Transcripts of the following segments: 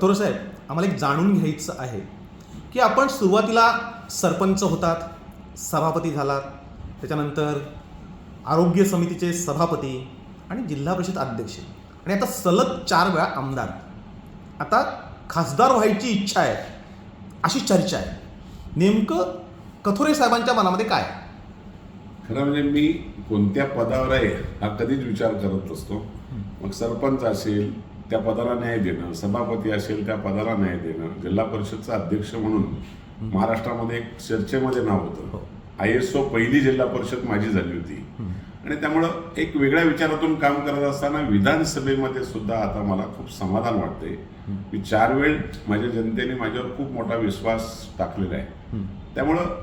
थोरं साहेब आम्हाला एक जाणून घ्यायचं आहे की आपण सुरुवातीला सरपंच होतात सभापती झालात त्याच्यानंतर आरोग्य समितीचे सभापती आणि जिल्हा परिषद अध्यक्ष. आणि आता सलग चार वेळा आमदार. आता खासदार व्हायची इच्छा आहे अशी चर्चा आहे. नेमकं कथोरे साहेबांच्या मनामध्ये काय? खरं म्हणजे मी कोणत्या पदावर आहे हा कधीच विचार करत नसतो. मग सरपंच असेल त्या पदाला न्याय देणं सभापती असेल त्या पदाला न्याय देणं जिल्हा परिषदचा अध्यक्ष म्हणून महाराष्ट्रामध्ये एक चर्चेमध्ये नाव हो. होतं आय एस ओ पहिली जिल्हा परिषद माझी झाली होती. आणि त्यामुळं एक वेगळ्या विचारातून काम करत असताना विधानसभेमध्ये सुद्धा आता मला खूप समाधान वाटते मी चार वेळ माझ्या जनतेने माझ्यावर खूप मोठा विश्वास टाकलेला आहे. त्यामुळं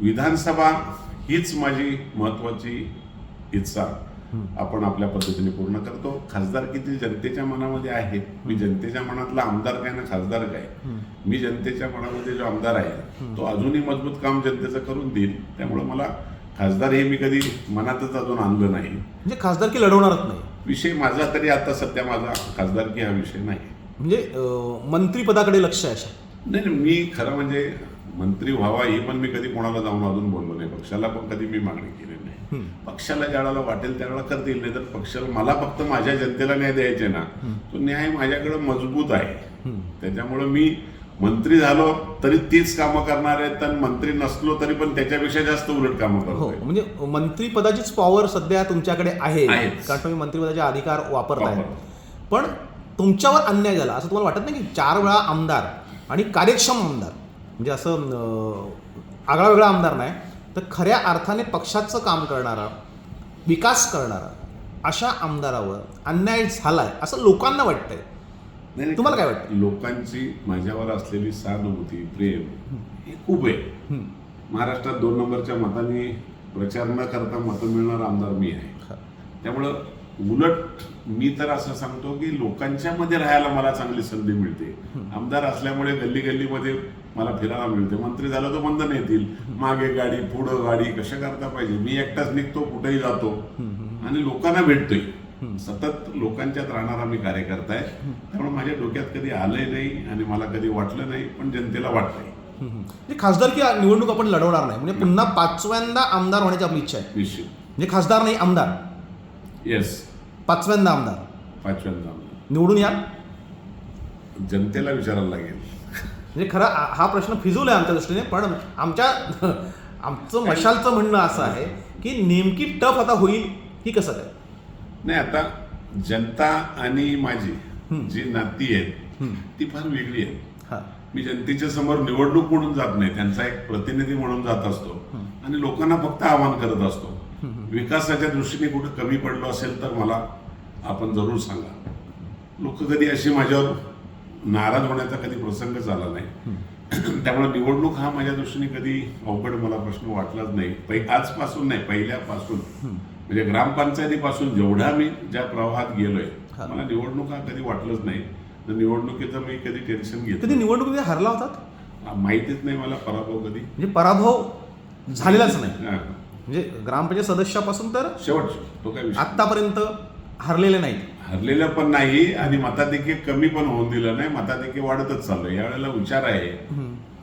विधानसभा हीच माझी महत्वाची इच्छा. आपण आपल्या पद्धतीने पूर्ण करतो. खासदार किती जनतेच्या मनामध्ये आहे? मी जनतेच्या मनातला आमदार काय ना खासदार काय? मी जनतेच्या मनामध्ये जो आमदार आहे तो अजूनही मजबूत काम जनतेचं करून देईल. त्यामुळे मला खासदार हे मी कधी मनातच अजून आणलं नाही. म्हणजे खासदारकी लढवणारच नाही. विषय माझा तरी आता सध्या माझा खासदारकी हा विषय नाही. म्हणजे मंत्रिपदाकडे लक्ष आहे नाही नाही, मी खरं म्हणजे मंत्री व्हावा हे पण मी कधी कोणाला जाऊन अजून बोललो नाही. पक्षाला पण कधी मी मागणी केली नाही. पक्षाला ज्या वेळेला वाटेल त्यावेळेला करतील नाही तर पक्षाला मला फक्त माझ्या जनतेला न्याय द्यायचे ना तो न्याय माझ्याकडे मजबूत आहे. त्याच्यामुळं मी मंत्री झालो तरी तीच कामं करणार आहेत आणि मंत्री नसलो तरी पण त्याच्यापेक्षा जास्त उलट कामं हो करतोय म्हणजे मंत्रिपदाचीच पॉवर सध्या तुमच्याकडे आहे. कारण तुम्ही मंत्रिपदाचे अधिकार वापरताय. वापरतो. पण तुमच्यावर अन्याय झाला. असं तुम्हाला वाटत नाही की चार वेळा आमदार आणि कार्यक्षम आमदार म्हणजे असं आगळा वेगळा आमदार नाही तर खऱ्या अर्थाने पक्षाचं काम करणारा विकास करणारा अशा आमदारावर अन्याय झालाय असं लोकांना वाटतंय नाही, तुम्हाला काय वाटतं? लोकांची माझ्यावर असलेली सहानुभूती प्रेम हे खूप आहे. महाराष्ट्रात दोन नंबरच्या मतांनी प्रचार न करता मतं मिळणार आमदार मी आहे. त्यामुळं उलट मी तर असं सांगतो की लोकांच्या मध्ये राहायला मला चांगली संधी मिळते. आमदार असल्यामुळे गल्ली गल्लीमध्ये मला फिरायला मिळते. मंत्री झालं तर बंधन येतील. मागे गाडी पुढं गाडी कशा करता पाहिजे? मी एकटाच निघतो कुठेही जातो. आणि लोकांना भेटतोय. सतत लोकांच्यात राहणारा मी कार्यकर्ता आहे. त्यामुळे माझ्या डोक्यात कधी आलंय नाही आणि मला कधी वाटलं नाही पण जनतेला वाटतंय. म्हणजे खासदारकी निवडणूक आपण लढवणार नाही. म्हणजे पुन्हा पाचव्यांदा आमदार होण्याची आपली इच्छा आहे. म्हणजे खासदार नाही आमदार. येस पाचव्यांदा आमदार. पाचव्यांदा आमदार. निवडून या. जनतेला विचारायला लागेल. म्हणजे खरं हा प्रश्न फिजूल आहे आमच्या दृष्टीने पण आमच्या आमचं मशालचं म्हणणं असं आहे की नेमकी टफ आता होईल ही कसं काय? नाही आता जनता आणि माझी जी नाती आहेत ती फार वेगळी आहे हा. मी जनतेच्या समोर निवडणूक म्हणून जात नाही त्यांचा एक प्रतिनिधी म्हणून जात असतो. आणि लोकांना फक्त आवाहन करत असतो. विकासाच्या दृष्टीने कुठं कमी पडलो असेल तर मला आपण जरूर सांगा. लोक कधी अशी माझ्यावर नाराज होण्याचा कधी प्रसंगच आला नाही. त्यामुळे निवडणूक हा माझ्या दृष्टीने कधी अवघड मला प्रश्न वाटलाच नाही. पै आजपासून नाही पहिल्यापासून. म्हणजे ग्रामपंचायतीपासून जेवढा मी ज्या प्रवाहात गेलोय. मला निवडणूक हा कधी वाटलंच नाही. तर निवडणुकीचं मी कधी टेन्शन कधी घेतलं निवडणुकीमध्ये हरला होतात माहितीच नाही मला पराभव कधी? म्हणजे पराभव झालेलाच नाही. म्हणजे ग्रामपंचायत सदस्यापासून तर शेवट तो काय विषय आत्तापर्यंत हरलेले नाहीत. हरलेलं पण नाही आणि मताधिक्य कमी पण होऊन दिलं नाही. मताधिक्य वाढतच चाललंय. यावेळेला विचार आहे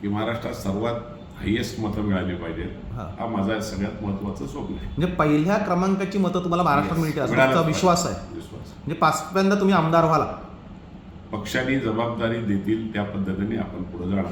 की महाराष्ट्रात सर्वात हायेस्ट मतं मिळाली पाहिजेत. हा. हा माझा सगळ्यात महत्वाचं स्वप्न आहे. म्हणजे पहिल्या क्रमांकाची मतं तुम्हाला महाराष्ट्रात. मिळते असा मिळालंच तुमचा पाहिजे. विश्वास आहे. विश्वास. म्हणजे पाचव्यांदा तुम्ही आमदार व्हाल. पक्षाने जबाबदारी देतील त्या पद्धतीने आपण पुढे जाणार.